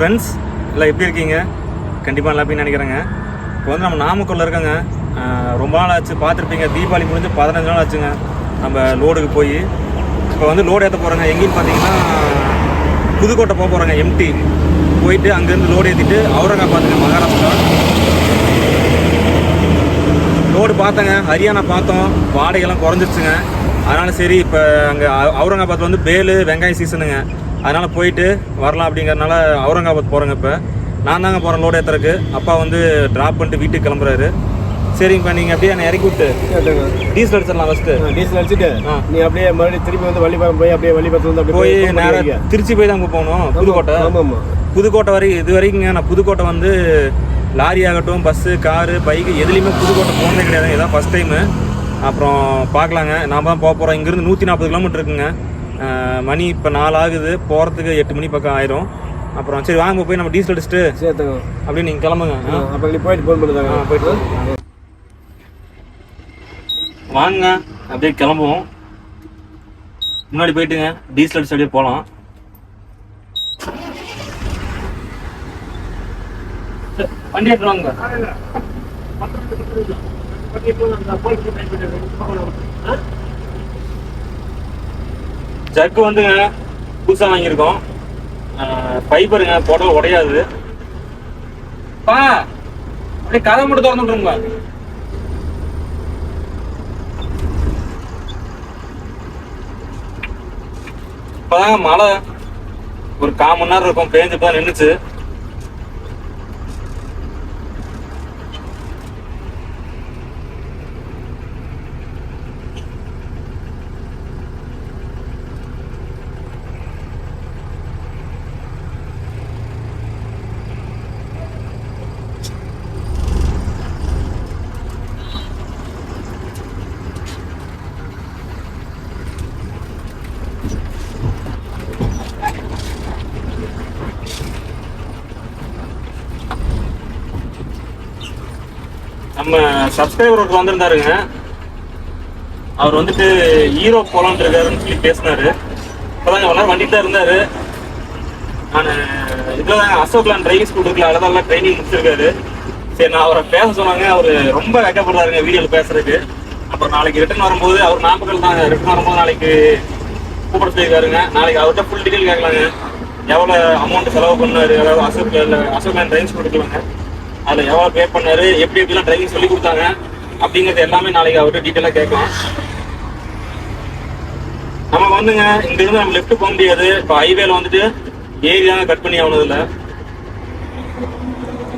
Friends எல்லாம் எப்படி இருக்கீங்க? கண்டிப்பாக நல்லா அப்படின்னு நினைக்கிறேங்க. இப்போ வந்து நம்ம நாமக்கல்ல இருக்கோங்க. ரொம்ப நாள் ஆச்சு பார்த்துருப்பீங்க. தீபாவளி முடிஞ்சு பதினஞ்சு நாள் ஆச்சுங்க. நம்ம லோடுக்கு போய். இப்போ வந்து லோடு ஏற்ற போகிறோங்க எங்கேன்னு பார்த்தீங்கன்னா புதுக்கோட்டை போக போகிறோங்க எம்டி போயிட்டு அங்கேருந்து லோடு ஏற்றிட்டு அவுரங்காபாத்துங்க மகாராஷ்டிரா. லோடு பார்த்தேங்க. ஹரியானா பார்த்தோம். வாடகைலாம் குறைஞ்சிருச்சுங்க. அதனால் சரி இப்போ அங்கே அவுரங்காபாத் வந்து பேலு வெங்காயம் சீசனுங்க அதனால் போயிட்டு வரலாம் அப்படிங்கறதுனால அவுரங்காபாத் போகிறேங்க இப்போ. நான் தாங்க போகிறேன் லோடு ஏற்றுறதுக்கு அப்பா வந்து ட்ராப் பண்ணிட்டு வீட்டுக்கு கிளம்புறாரு. சரிங்கப்பா நீங்கள் அப்படியே என்னை இறக்கி விட்டு. டீசல் அடிச்சிடலாம் ஃபஸ்ட்டு டீசல் அடிச்சுட்டு. நீ அப்படியே மறுபடியும் திருப்பி வந்து வள்ளிபாக்கம் போய் அப்படியே வந்து அப்படியே போய் நேராக. திருச்சி போய் தான் போகணும் புதுக்கோட்டை. புதுக்கோட்டை வரை இது வரைக்குங்க நான் புதுக்கோட்டை வந்து லாரி ஆகட்டும் பஸ்ஸு காரு பைக்கு எதுலேயுமே புதுக்கோட்டை போனதே கிடையாது இதான் ஃபஸ்ட் டைமு அப்புறம் பார்க்கலாங்க. நாம் தான் போக போகிறோம் இங்கேருந்து நூற்றி நாற்பது கிலோமீட்டர் இருக்குங்க. மணி இப்போ நாலு ஆகுது போகிறதுக்கு எட்டு மணி பக்கம் ஆயிரும். அப்புறம் சரி வாங்க போய் நம்ம டீசல் அடிச்சுட்டு சேர்த்துங்க அப்படியே நீங்கள் கிளம்புங்க. ஆ, அப்ப போயிட்டு ஃபோன் பண்ணுதாங்க ஆ, போயிட்டு வாங்க. அப்படியே கிளம்புவோம். முன்னாடி போயிட்டுங்க. டீசல் அடிச்சு அப்படியே போகலாம் வண்டி எடுத்து வாங்க. ஜக்கு வந்துங்க புதுசாக வாங்கியிருக்கோம். ஃபைபருங்க போட்டால் உடையாது. பா அப்படியே கதை மட்டும் திறந்து விட்ருங்க இப்பதாங்க மழை ஒரு கால் மணி நேரம் இருக்கும் பேஞ்சு தான் நின்றுச்சு நம்ம சப்ஸ்கிரைபர் ஒருத்தர் வந்திருந்தாருங்க. அவர் வந்துட்டு ஹீரோ போலான்னு இருக்காருன்னு சொல்லி பேசினாரு. இப்போதாங்க வளர வண்டிட்டு தான் இருந்தாரு. நான் இதில் தாங்க அசோக்லான் டிரைவிங் ஸ்கூல் இருக்குல்ல அதெல்லாம் ட்ரைனிங் முடிச்சிருக்காரு. சரி நான் அவரை பேச சொன்னாங்க. அவர் ரொம்ப வைக்கப்படுறாருங்க வீடியோவில் பேசுறதுக்கு. அப்புறம் நாளைக்கு ரிட்டர்ன் வரும்போது அவர் நாமக்கல் தான் ரிட்டர்ன் வரும்போது நாளைக்கு கூப்பிட சொல்லியிருக்காருங்க. நாளைக்கு அவர்கிட்ட ஃபுல் டீட்டெயில் கேட்கலாங்க. எவ்வளோ அமௌண்ட் செலவு பண்ணாரு? அதாவது அசோக் அசோக்லான் டிரைவிங் ஸ்கூல் இருக்குல்லங்க. அதில் எவ்வளோ பே பண்ணாரு எப்படி எப்படிலாம் டிரைவிங் சொல்லி கொடுத்தாங்க அப்படிங்கிறது எல்லாமே நாளைக்கு அவர்கிட்ட டீட்டெயிலாக கேட்கலாம். நம்ம வந்துங்க இங்க இருந்து நம்ம லெஃப்ட் போக முடியாது. இப்போ ஹைவேல வந்துட்டு ஏரி தாங்க கட் பண்ணி ஆகணும் இதுல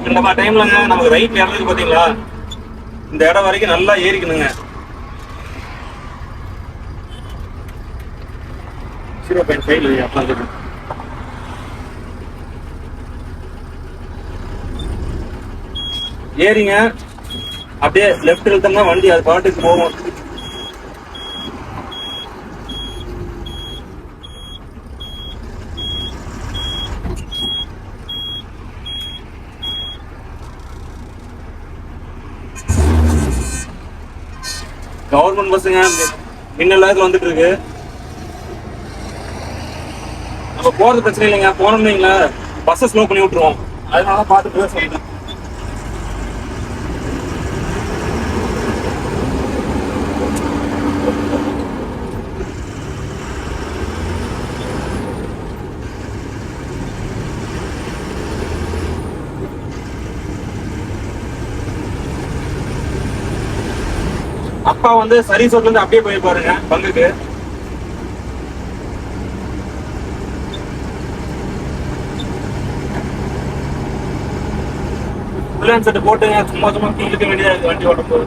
இந்த மாதிரி டைம்லங்க நமக்கு ரைட் இறங்குது பாத்தீங்களா? இந்த இடம் வரைக்கும் நல்லா ஏறிக்கணுங்க. ஜீரோ பாயிண்ட் ஃபைவ் அப்படிலாம் ஏறிங்க. அப்படியே லெஃப்ட் இழுத்தோம்னா வண்டி அது பாட்டுக்கு போகும். கவர்மெண்ட் பஸ்ஸுங்க மின்னல் வந்துட்டு இருக்கு. நம்ம போறது பிரச்சனை இல்லைங்க. போனோம்னீங்களா பஸ்ஸை ஸ்லோ பண்ணி விட்டுருவோம். அதனால பார்த்துட்டு தான் அப்பா வந்து சரி ரோட்ல இருந்து அப்படியே போயிருப்பாருங்க பங்குக்கு. ஃபுல் செட் போட்டுங்க சும்மா சும்மா இழுக்க வேண்டியதாக வண்டி ஓட்டும் போது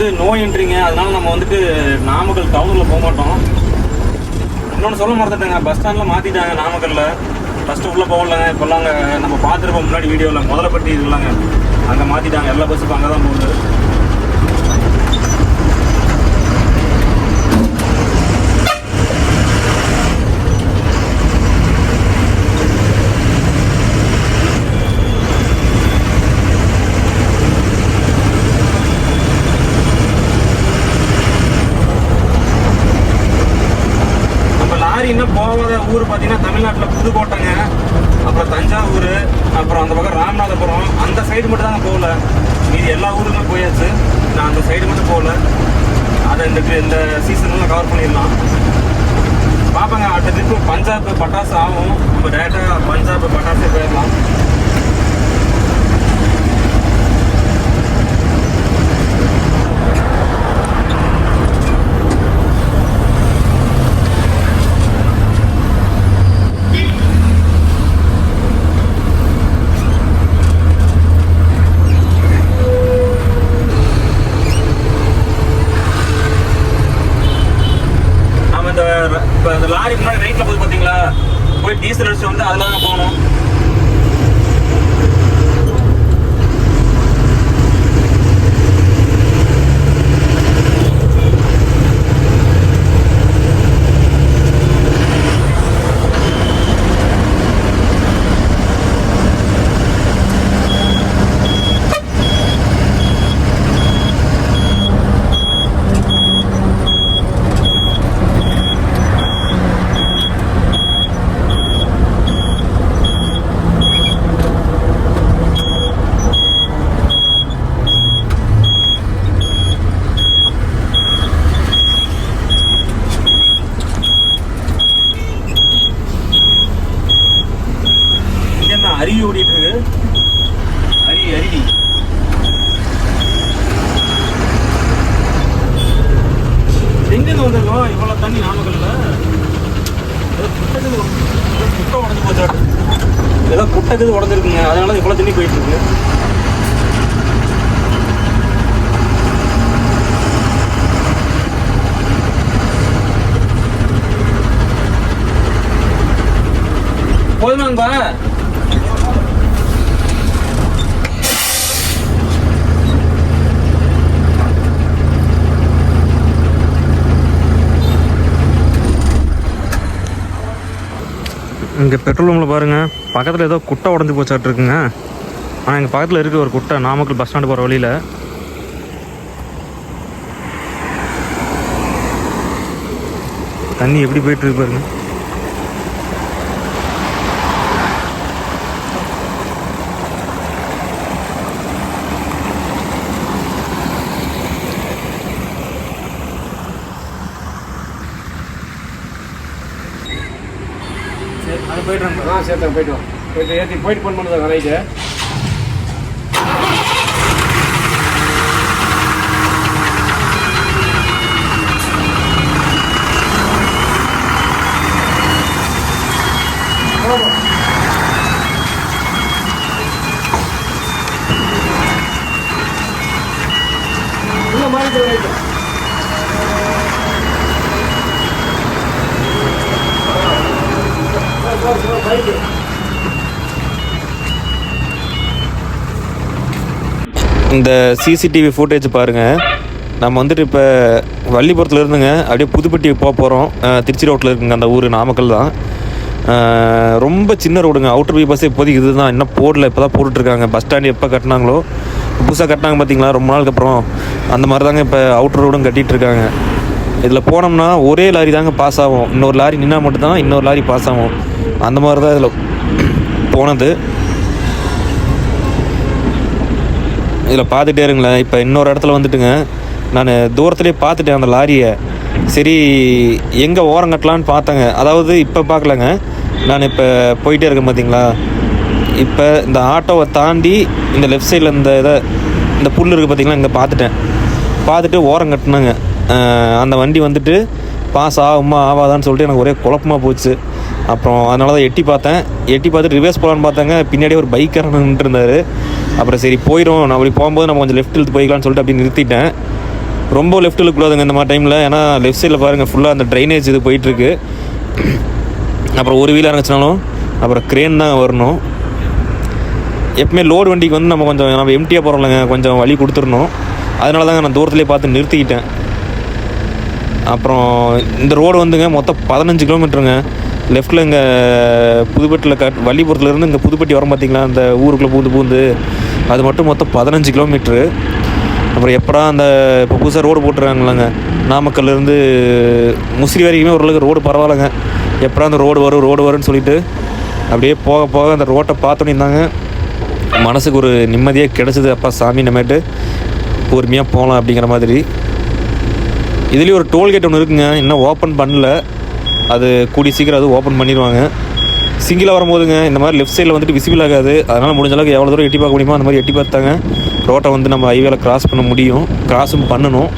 வந்து நோ அதனால நம்ம வந்துட்டு நாமக்கல் டவுனில் போக மாட்டோம். இன்னொன்று சொல்ல மறந்துட்டேங்க பஸ் ஸ்டாண்டில் மாற்றிட்டாங்க நாமக்கல்ல. ஃபஸ்ட்டு உள்ளே போகலங்க இப்போல்லாம் அங்கே நம்ம பார்த்துருப்போம் முன்னாடி வீடியோவில் முதல்ல பற்றி இதுலாங்க அங்கே மாற்றிட்டாங்க எல்லா பஸ்ஸுக்கும் அங்கே தான் போகுது. வந்திருக்கோம் இவ்வளோ தண்ணி நாமக்கல்ல ஏதோ குட்டக்குது ஏதோ குட்டை உடஞ்சு போச்சாட்டு ஏதோ குட்டக்குது உடஞ்சிருக்குங்க. அதனால இவ்வளோ தண்ணி போயிட்டு இருக்கு போதுமாங்கப்பா. இங்கே பெட்ரோல் பம்பில் பாருங்கள் பக்கத்தில் ஏதோ குட்டை உடஞ்சி போச்சாட்டு இருக்குங்க ஆனால் எங்கள் பக்கத்தில் இருக்க ஒரு குட்டை நாமக்கல் பஸ் ஸ்டாண்டு போகிற வழியில். தண்ணி எப்படி போயிட்டுருக்கு பாருங்கள் பாருங்க சரி அது போயிட்டு போயிட்டு வா. போயிட்டு ஏற்றி போயிட்டு ஃபோன் பண்ணுதாங்க நைட்டு இல்லை மாறிட்டு ரைட்டு பைக்கு இந்த சிசிடிவி ஃபுட்டேஜ் பாருங்கள் நம்ம வந்துட்டு இப்போ வள்ளிபுரத்தில் இருந்துங்க அப்படியே புதுப்பட்டி போக போகிறோம் திருச்சி ரோட்டில் இருக்குங்க அந்த ஊர் நாமக்கல் தான். ரொம்ப சின்ன ரோடுங்க அவுட்டர் பை பஸ் இப்போதைக்கு இதுதான். இன்னும் போடல. இப்போ தான் போட்டுட்ருக்காங்க. பஸ் ஸ்டாண்டு எப்போ கட்டினாங்களோ புதுசாக கட்டினாங்க பார்த்தீங்களா ரொம்ப நாளுக்கு அப்புறம் அந்த மாதிரி தாங்க இப்போ அவுட்டர் ரோடும் கட்டிகிட்டு இருக்காங்க இதில் போனோம்னா ஒரே லாரி தாங்க பாஸ் ஆகும். இன்னொரு லாரி நின்னா மட்டும்தான் இன்னொரு லாரி பாஸ் ஆகும். அந்த மாதிரி தான் இதில் போனது. இதில் பார்த்துட்டே இருங்களேன். இப்போ இன்னொரு இடத்துல வந்துட்டுங்க. நான் தூரத்துலேயே பார்த்துட்டேன் அந்த லாரியை. சரி எங்கே ஓரம் கட்டலான்னு பார்த்தேங்க. அதாவது இப்போ பார்க்கலங்க. நான் இப்போ போயிட்டே இருக்கேன் பார்த்தீங்களா? இப்போ இந்த ஆட்டோவை தாண்டி இந்த லெஃப்ட் சைடில் இந்த இதை இந்த புல் இருக்குது பார்த்தீங்களா? இங்கே பார்த்துட்டேன். பார்த்துட்டு ஓரம் கட்டினேங்க. அந்த வண்டி வந்துட்டு பாஸ் ஆகுமா ஆகாதான்னு சொல்லிட்டு எனக்கு ஒரே குழப்பமாக போச்சு. அப்புறம் அதனால தான் எட்டி பார்த்தேன். எட்டி பார்த்துட்டு ரிவர்ஸ் போகலான்னு பார்த்தாங்க. பின்னாடியே ஒரு பைக்கர் இருந்தார். அப்புறம் சரி போயிடும் நான் அப்படி போகும்போது நம்ம கொஞ்சம் லெஃப்ட் இழுத்து போய்க்கலாம்னு சொல்லிட்டு அப்படி நிறுத்திட்டேன். ரொம்ப லெஃப்ட் இழுக்கக்கூடாதுங்க இந்த மாதிரி டைமில் ஏன்னா லெஃப்ட் சைடில் பாருங்கள் ஃபுல்லாக அந்த ட்ரைனேஜ் இது போயிட்டுருக்கு. அப்புறம் ஒரு வீல் இருந்துச்சுனாலும் அப்புறம் க்ரேன் தான் வரணும். எப்பவுமே லோடு வண்டிக்கு வந்து நம்ம கொஞ்சம் நம்ம எம்டியாக போகிறோம்லங்க கொஞ்சம் வழி கொடுத்துடணும். அதனால தாங்க நான் தூரத்துலேயே பார்த்து நிறுத்திக்கிட்டேன். அப்புறம் இந்த ரோடு வந்துங்க மொத்தம் பதினஞ்சு கிலோமீட்டருங்க லெஃப்ட்டில் இங்கே புதுப்பட்டியில் கட் வள்ளிபுரத்துலேருந்து இங்கே புதுப்பட்டி வரோம் பார்த்தீங்களா அந்த ஊருக்குள்ளே பூந்து பூந்து அது மட்டும் மொத்தம் பதினஞ்சு கிலோமீட்ரு அப்புறம் எப்படா அந்த இப்போ புதுசாக ரோடு போட்டுருக்காங்களாங்க நாமக்கல்லேருந்து முசிறி வரைக்குமே ஓரளவுக்கு ரோடு பரவாயில்லைங்க. எப்படா அந்த ரோடு வரும் ரோடு வரும்னு சொல்லிட்டு அப்படியே போக போக அந்த ரோட்டை பார்த்தோன்னு இருந்தாங்க. மனசுக்கு ஒரு நிம்மதியாக கிடச்சிது. அப்பா சாமி நம்மேட்டு பொறுமையாக போகலாம் அப்படிங்கிற மாதிரி. இதுலேயும் ஒரு டோல்கேட் ஒன்று இருக்குங்க. இன்னும் ஓப்பன் பண்ணல. அது கூடி சீக்கிரம் அது ஓப்பன் பண்ணிடுவாங்க சிங்கிளாக வரும்போதுங்க இந்த மாதிரி லெஃப்ட் சைடில் வந்துட்டு விசிபிள் ஆகாது. அதனால் முடிஞ்ச அளவுக்கு எவ்வளோ தூரம் எட்டி பார்க்க முடியுமோ அந்த மாதிரி எட்டி பார்த்தாங்க. ரோட்டை வந்து நம்ம ஹைவேல கிராஸ் பண்ண முடியும். கிராஸும் பண்ணணும்.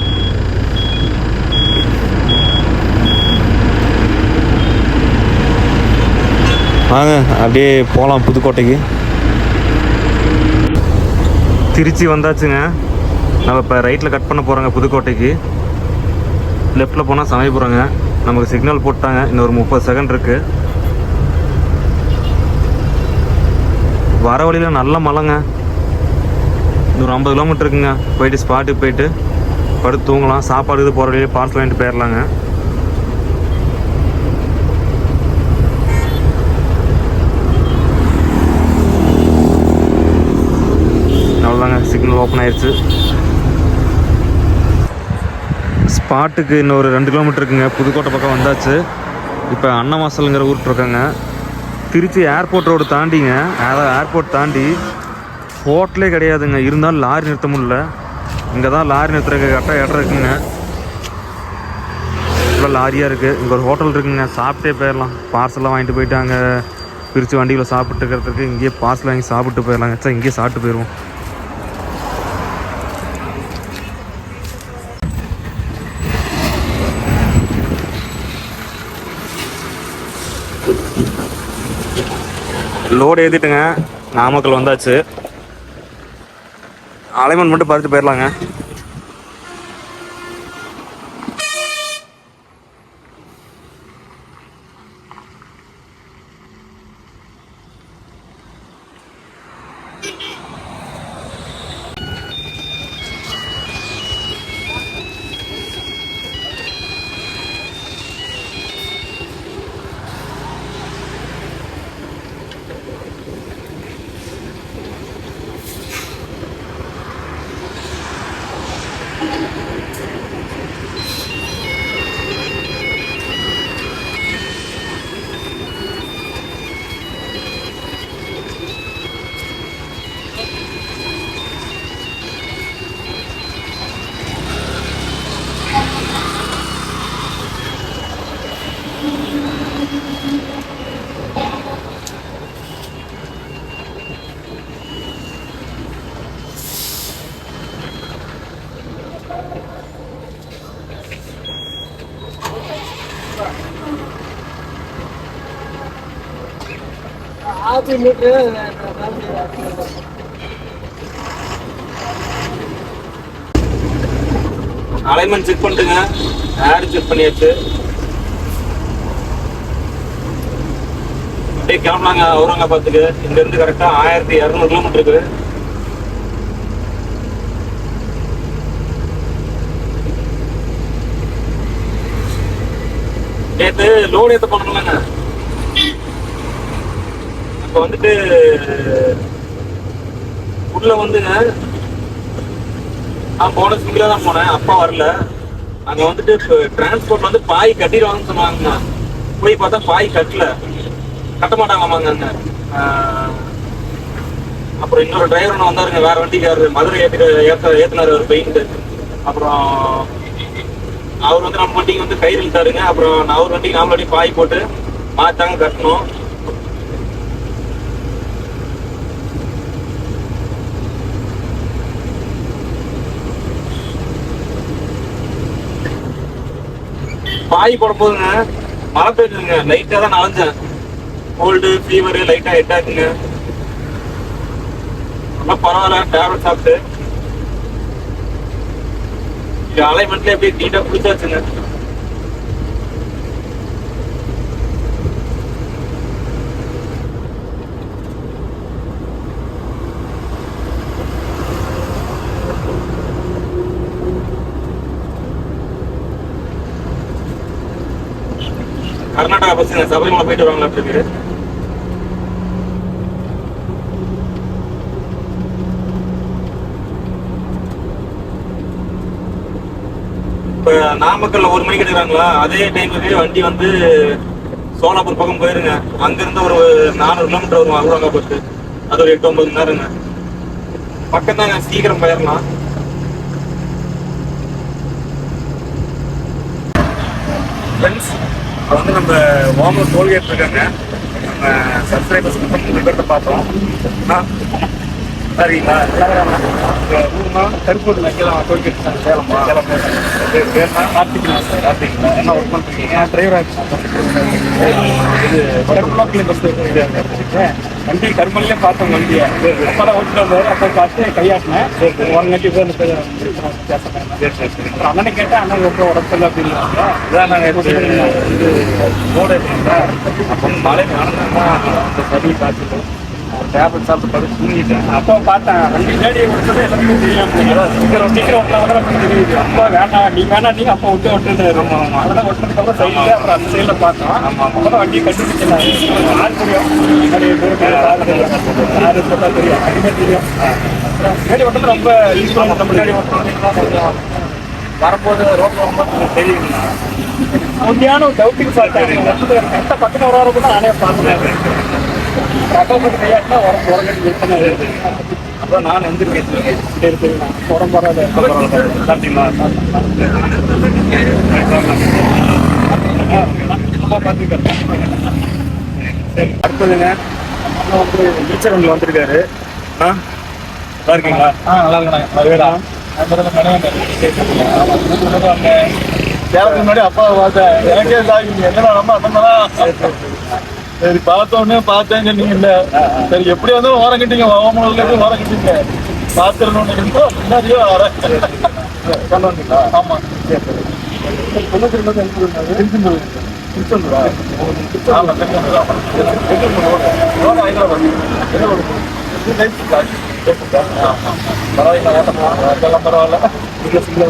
வாங்க அப்படியே போகலாம் புதுக்கோட்டைக்கு. திருச்சி வந்தாச்சுங்க. நம்ம இப்போ ரைட்டில் கட் பண்ண போகிறோங்க புதுக்கோட்டைக்கு. லெஃப்ட்டில் போனால் சமயபுரங்க. நமக்கு சிக்னல் போட்டாங்க. இன்னும் ஒரு முப்பது செகண்ட் இருக்குது வர வழியில் நல்ல மழைங்க இன்னும் ஒரு ஐம்பது கிலோமீட்டர் இருக்குங்க. போயிட்டு ஸ்பாட்டுக்கு போயிட்டு படுத்து தூங்கலாம். சாப்பாடு இது போகிற வழியிலே பார்சல் வாங்கிட்டு போயிடலாங்க அவ்வளோதாங்க சிக்னல் ஓப்பன் ஆயிடுச்சு ஸ்பாட்டுக்கு இன்னொரு ரெண்டு கிலோமீட்டர் இருக்குங்க. புதுக்கோட்டை பக்கம் வந்தாச்சு. இப்போ அன்னவாசலுங்கிற ஊருக்கு இருக்கேங்க திருச்சி ஏர்போர்ட் ரோடு தாண்டிங்க. அதாவது ஏர்போர்ட் தாண்டி ஹோட்டலே கிடையாதுங்க. இருந்தாலும் லாரி நிறுத்த முடியல. இங்கே தான் லாரி நிறுத்துறதுக்கு கரெக்டாக இடம் இருக்குங்க. இவ்வளோ லாரியாக இருக்குது இங்கே ஒரு ஹோட்டல் இருக்குங்க. சாப்பிட்டே போயிடலாம். பார்சல்லாம் வாங்கிட்டு போயிட்டு அங்கே பிரித்து வண்டியில் சாப்பிட்டுக்கிறதுக்கு இங்கேயே பார்சல் வாங்கி சாப்பிட்டு போயிடலாங்க. சார் இங்கேயே சாப்பிட்டு போயிடுவோம் லோடு ஏற்றிட்டுங்க நாமக்கல் வந்தாச்சு. அலைமன் மட்டும் பார்த்துட்டு போயிடலாங்க ஆத்தி மீட்ரு அலைன்மெண்ட் செக் பண்ணிட்டுங்க. ஏர் செக் பண்ணியாச்சு. அப்படியே கிளம்பலாங்க அவுரங்காபாத்துக்கு இங்கேருந்து கரெக்டாக ஆயிரத்தி இரநூறு கிலோமீட்டர் இருக்குது. நேத்து லோடு ஏற்ற பண்ணணும்லங்க இப்போ வந்துட்டு உள்ள வந்துங்க. நான் போன சிங்கிளா தான் போனேன். அப்பா வரல. அங்க வந்துட்டு டிரான்ஸ்போர்ட் வந்து பாய் கட்டிடுவாங்கன்னு சொன்னாங்க போய் பார்த்தா பாய் கட்டல. கட்ட மாட்டாங்களாமாங்க அங்க. அப்புறம் இன்னொரு டிரைவர் ஒன்று வந்தாருங்க. வேற வண்டிக்காரரு. மதுரை ஏற்றிட்டு ஏத்த ஏத்தினாரு ஒரு பெயிண்ட் அப்புறம் அவர் வந்து நம்ம வண்டிக்கு வந்து கயிறு இழுத்தாருங்க அப்புறம் நான் அவர் வண்டிக்கு நாம வண்டி பாய் போட்டு மாத்தாங்க கட்டணும். பாய் போட போதுங்க மழை பெய்யுதுங்க. லைட்டாக தான் நனைஞ்சேன். கோல்டு ஃபீவர் லைட்டா ஹெட்டாக்குங்க நல்லா பரவாயில்ல. டேப்லெட் சாப்பிட்டு. இது அலைமெண்ட்ல அப்படியே நீட்டா குளிச்சாச்சுங்க சபரிமலை போயிட்டு வருவாங்களா இருக்கு இப்ப நாமக்கல்ல ஒரு மணிக்கு எடுக்கிறாங்களா? அதே டைமுக்கு வண்டி வந்து சோலாப்பூர் பக்கம் போயிருங்க. அங்கிருந்து ஒரு நானூறு கிலோமீட்டர் வரும் போட்டு அது ஒரு எட்டு ஒன்பது மணி நேரங்க பக்கம் தாங்க சீக்கிரம் போயிடலாம் ஃப்ரெண்ட்ஸ் இப்போ வந்து நம்ம ஓமர் டோல்கேட் இருக்காங்க. நம்ம சப்ஸ்கிரைபர்ஸ் மட்டும் மூணு பேர்த்த பார்த்தோம் சரிங்களா கருப்பூர் வைக்கலாம் டோல்கேட் சேலம் சேலம் பேர்னா கார்த்திக்னா கார்த்திக்னா என்ன? ஒர்க் பண்ணுறீங்க டிரைவராக இது கருப்புலாக்கில் பஸ் வண்டி கருமல்லே பார்த்தோம் வண்டியை அப்பதான் ஓட்டிட்டு வந்தாரு. அப்போ பார்த்து கையாட்டினேன். ஒன் நட்டி பேர் பேசுறேன் அண்ணனை கேட்டேன் அண்ணன் ரொம்ப உடம்பு அப்படின்னாங்க இதான் நாங்கள் இது ரோடு அப்போ மழை நடந்தா சரி டேப்லெட் சாப்பிட்டு படுத்து தூங்கிட்டேன். அப்போ பார்த்தேன் வண்டி தேடி விட்டது எல்லாமே தெரியும் சீக்கிரம் சீக்கிரம் கொஞ்சம் தெரியுது. அப்போ வேணாம் நீ வேணாம் நீ அப்போ விட்டு விட்டுட்டு ரொம்ப அதெல்லாம் ஒட்டுறதுக்கப்புறம் சைடில் அப்புறம் அந்த சைடில் பார்த்தோம். அப்புறம் வண்டியை கண்டுபிடிச்சிடலாம் யார் தெரியும். நிறைய பேர் யார் பார்த்தா தெரியும். அடிமே தெரியும். முன்னாடி ஓட்டுறது ரொம்ப யூஸ்ஃபுல்லாக நம்ம முன்னாடி ஓட்டுறது வரும்போது ரோட்ல வரும்போது தெரியுங்களா? உண்மையான ஒரு டவுட்டிங் பார்த்தேன் கரெக்டாக பக்கத்தில் வாரம் கூட நானே பார்த்தேன் ரகப்பட்டு கையாட்டினா உரம் உரங்கட்டி எத்தனை அப்புறம் நான் வந்துருக்கேன் சரி வராது சாப்பிட்டீங்களா சரி அடுத்ததுங்க வந்து டீச்சர் ஒன்று வந்திருக்காரு ஆ நல்லா இருக்கீங்களா ஆ நல்லா இருக்கேன். அதுவேடா சேலத்துக்கு முன்னாடி அப்பா பார்த்தேன் எனக்கே இதாகி என்ன நம்ம அண்ணன் சரி பார்த்த உடனே பார்த்தேன் சொன்னீங்க இல்ல சரி எப்படி வந்து ஓரம் கட்டிங்க ஓமூர்ல இருந்து ஓரம் கட்டிங்க. பார்த்துடணும்னு நினைச்சோம் முன்னாடியே வரேன் கொண்டு வந்தீங்களா ஆமா. சரி சரி தொண்ணூத்தி ரெண்டு திருச்செந்தூர் திருச்செந்தூரா ஆமா திருச்செந்தூர் ஆமா. திருச்செந்தூர் ஹைதராபாத் என்ன பரவாயில்ல. பரவாயில்ல. இல்லை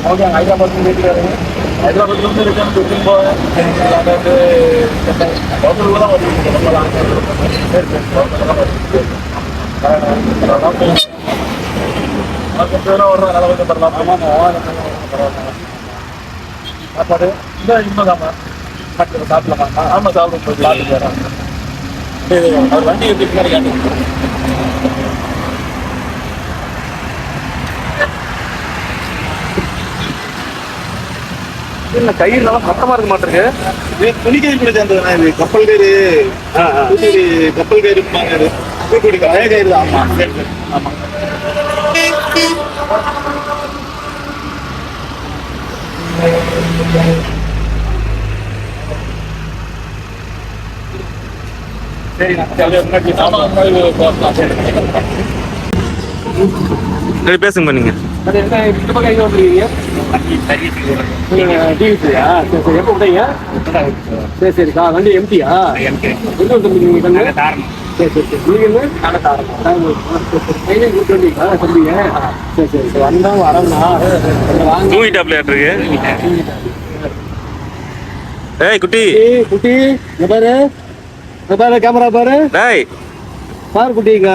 மோடி ஹைதராபாத் இருக்கிறாரு ஹைதராபாத்ல இருந்து ரிட்டர்ன் திருப்பி போவேன் அதாவது லோக்கல் தான் வருவீங்க ரொம்ப லாங் சரி சரி. லோக்கல் தான் சாப்பிடலாமா? ஆமாம் சாப்பிடும் சாப்பிட்டு வண்டி எப்படி இல்லை கயிறுலாம் சத்தமாக இருக்க மாட்டிருக்கு இது துணிக்கை கூட சேர்ந்ததுண்ணா இது கப்பல் கயிறு தூத்துக்குடி கப்பல் கயிறு இது தூத்துக்குடி பழைய கயிறு தான். ஆமா. சரி சரி ஆமா சரிண்ணா சரி முன்னாடி ஆமா முன்னாடி போகலாம் சரி பேசுங்க நீங்க. சரி சரி எப்போ விட்டீங்க சரி சரி கா வண்டி எம்டியா எங்க வந்துருக்கீங்க கண்ணு? சரி சரி சரி. நீங்க தம்பிங்க சரி சரி. சரி வந்தா வாங்க. தூங்கிட்டாப்ல இருக்கு? ஏய் குட்டி. குட்டி பாரு. பாரு கேமரா பாரு. டேய். பாரு குட்டிங்க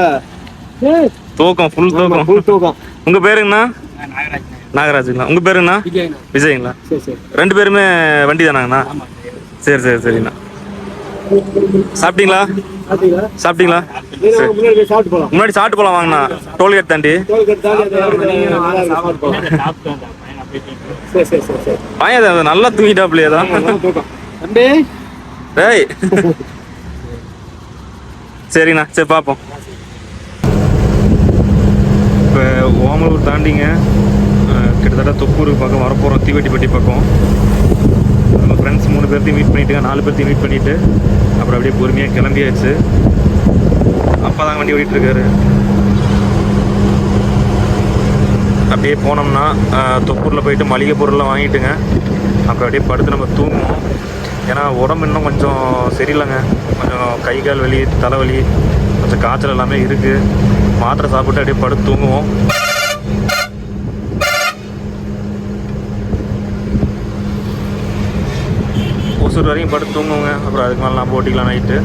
ஏய். தூக்கம் ஃபுல் தூக்கம். ஃபுல் தூக்கம். உங்க பேருங்கண்ணா? நாகராஜுங்களா? உங்க பேருங்கண்ணா? விஜய்ங்களா? சரி சரி. ரெண்டு பேருமே வண்டி தானாங்கண்ணா? சரி சரி சரிண்ணா. சாப்பிட்டீங்களா? சாப்பிட்டீங்களா? நீங்க முன்னாடி போய் சாப்பிட்டு போலாம். முன்னாடி சாப்பிட்டு போலாம் வாங்கண்ணா. டோல்கேட் தாண்டி. பையன் நல்லா தூங்கிட்டாப்லையே தான் டேய். சரிண்ணா. சரி பார்ப்போம் இப்போ ஓமலூர் தாண்டிங்க. கிட்டத்தட்ட தொப்பூர் பக்கம் வரப்போகிறோம் தீவெட்டிப்பட்டி பக்கம். நம்ம ஃப்ரெண்ட்ஸ் மூணு பேர்த்தையும் மீட் பண்ணிட்டு நாலு பேர்த்தையும் மீட் பண்ணிவிட்டு அப்புறம் அப்படியே பொறுமையாக கிளம்பியாச்சு. அப்பா தான் வண்டி ஓடிட்டுருக்காரு. அப்படியே போனோம்னா தொப்பூரில் போயிட்டு மளிகை பொருள்லாம் வாங்கிட்டுங்க. அப்புறம் அப்படியே படுத்து நம்ம தூங்குவோம். ஏன்னா உடம்பு இன்னும் கொஞ்சம் சரியில்லைங்க. கொஞ்சம் கை கால் வலி தலைவலி கொஞ்சம் காய்ச்சல் எல்லாமே இருக்குது மாத்திரை சாப்பிட்டு அப்படியே படுத்து தூங்குவோம். ஒசூர் வரைக்கும் படுத்து தூங்குவோங்க அப்புறம் அதுக்கு மேலே நான் போட்டிக்கலாம் நைட்டு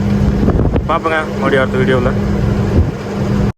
பார்ப்பேங்க. மறுபடியும் அடுத்த வீடியோவில்